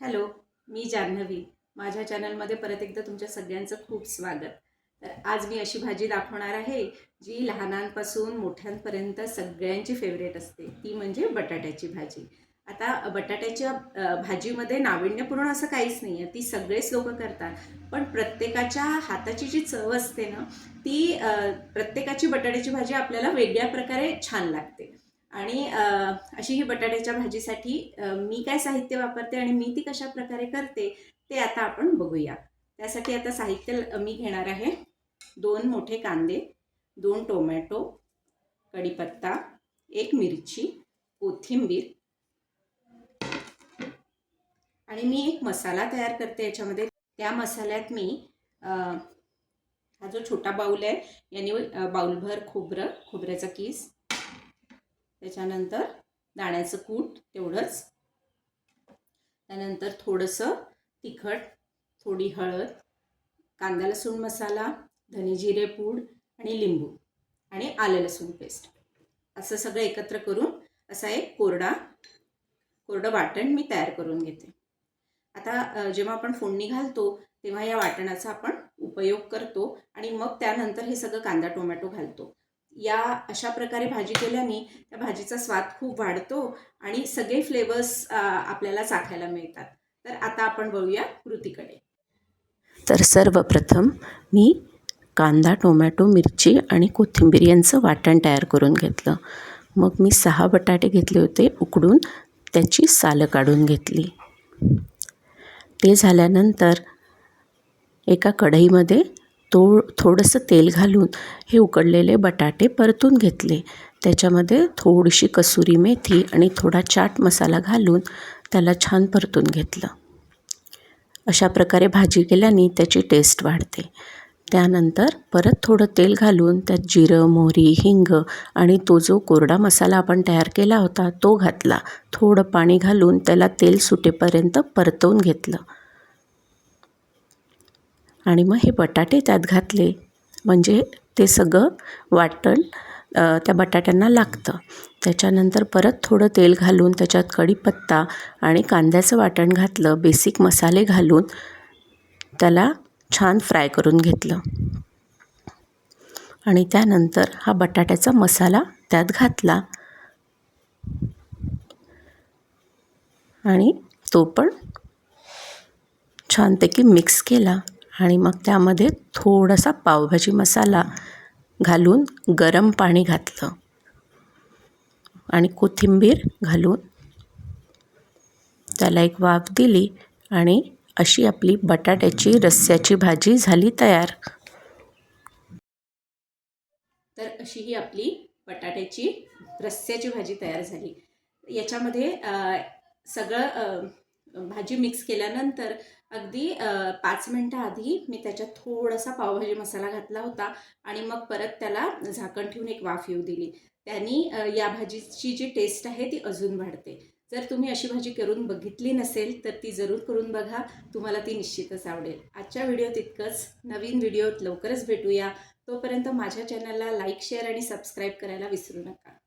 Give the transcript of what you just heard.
Hello मी जान्हवी. माझ्या चॅनलमध्ये परत एकदा तुमच्या सगळ्यांचं खूप स्वागत. तर आज मी अशी भाजी दाखवणार आहे जी लहानांपासून मोठ्यांपर्यंत सगळ्यांची फेवरेट असते. ती म्हणजे बटाट्याची भाजी. आता बटाट्याच्या भाजीमध्ये नाविन्यपूर्ण असं काहीच नाही आहे ती सगळेच लोक करतात. पण प्रत्येकाच्या हाताची जी चव असते ना ती प्रत्येकाची बटाट्याची भाजी आपल्याला वेगळ्या प्रकारे छान लागते. आणि अशी ही बटाट्याच्या भाजीसाठी मी काय साहित्य वापरते आणि मी ती कशा प्रकारे करते ते आता आपण बघूया. त्यासाठी आता साहित्य मी घेणार आहे दोन मोठे कांदे दोन टोमॅटो कढीपत्ता एक मिरची कोथिंबीर आणि मी एक मसाला तयार करते याच्यामध्ये. त्या मसाल्यात मी हा जो छोटा बाऊल आहे याने बाऊलभर खोबरं खोबऱ्याचा कीस त्याच्यानंतर दाण्याचं कूट तेवढंच. त्यानंतर थोडंसं तिखट थोडी हळद कांदा लसूण मसाला धने जिरे पूड आणि लिंबू आणि आलं लसूण पेस्ट. असं सगळं एकत्र करून असा एक कोरडा कोरडं वाटण मी तयार करून घेते. आता जेव्हा आपण फोडणी घालतो तेव्हा या वाटणाचा आपण उपयोग करतो आणि मग त्यानंतर हे सगळं कांदा टोमॅटो घालतो. या अशा प्रकारे भाजी केल्याने त्या भाजीचा स्वाद खूप वाढतो आणि सगळे फ्लेवर्स आपल्याला चाखायला मिळतात. तर आता आपण बघूया कृतीकडे. तर सर्वप्रथम मी कांदा टोमॅटो मिरची आणि कोथिंबीर यांचं वाटण तयार करून घेतलं. मग मी सहा बटाटे घेतले होते उकडून. त्याची सालं काढून घेतली. ते झाल्यानंतर एका कढईमध्ये तो थोडंसं तेल घालून हे उकडलेले बटाटे परतून घेतले. त्याच्यामध्ये थोडीशी कसुरी मेथी आणि थोडा चाट मसाला घालून त्याला छान परतून घेतलं. अशा प्रकारे भाजी केल्याने त्याची टेस्ट वाढते. त्यानंतर परत थोडं तेल घालून त्यात जिरं मोहरी हिंग आणि तो जो कोरडा मसाला आपण तयार केला होता तो घातला. थोडं पाणी घालून त्याला तेल सुटेपर्यंत परतवून घेतलं. आणि मग हे बटाटे त्यात घातले. म्हणजे ते सगळं वाटण त्या बटाट्यांना लागतं. त्याच्यानंतर परत थोडं तेल घालून त्याच्यात कढीपत्ता आणि कांद्याचं वाटण घातलं बेसिक मसाले घालून त्याला छान फ्राय करून घेतलं. आणि त्यानंतर हा बटाट्याचा मसाला त्यात घातला. आणि तो पण छानपैकी मिक्स केला. आणि मग त्यामध्ये थोडासा पावभाजी मसाला घालून गरम पाणी घातलं. आणि कोथिंबीर घालून त्याला एक वाफ दिली आणि अशी आपली बटाट्याची रस्स्याची भाजी झाली तयार. तर अशी ही आपली बटाट्याची रस्स्याची भाजी तयार झाली. याच्यामध्ये सगळं भाजी मिक्स केल्यानंतर अगदी पाच मिनटं आधी मी त्याच्यात थोडासा पावभाजी मसाला घातला होता आणि मग परत त्याला झाकण ठेवून एक वाफ येऊ दिली. त्यांनी या भाजीची जी टेस्ट आहे ती अजून वाढते. जर तुम्ही अशी भाजी करून बघितली नसेल तर ती जरूर करून बघा. तुम्हाला ती निश्चितच आवडेल. आजच्या व्हिडिओत इतकंच नवीन व्हिडिओत लवकरच भेटूया. तोपर्यंत माझ्या चॅनलला लाईक शेअर आणि सबस्क्राईब करायला विसरू नका.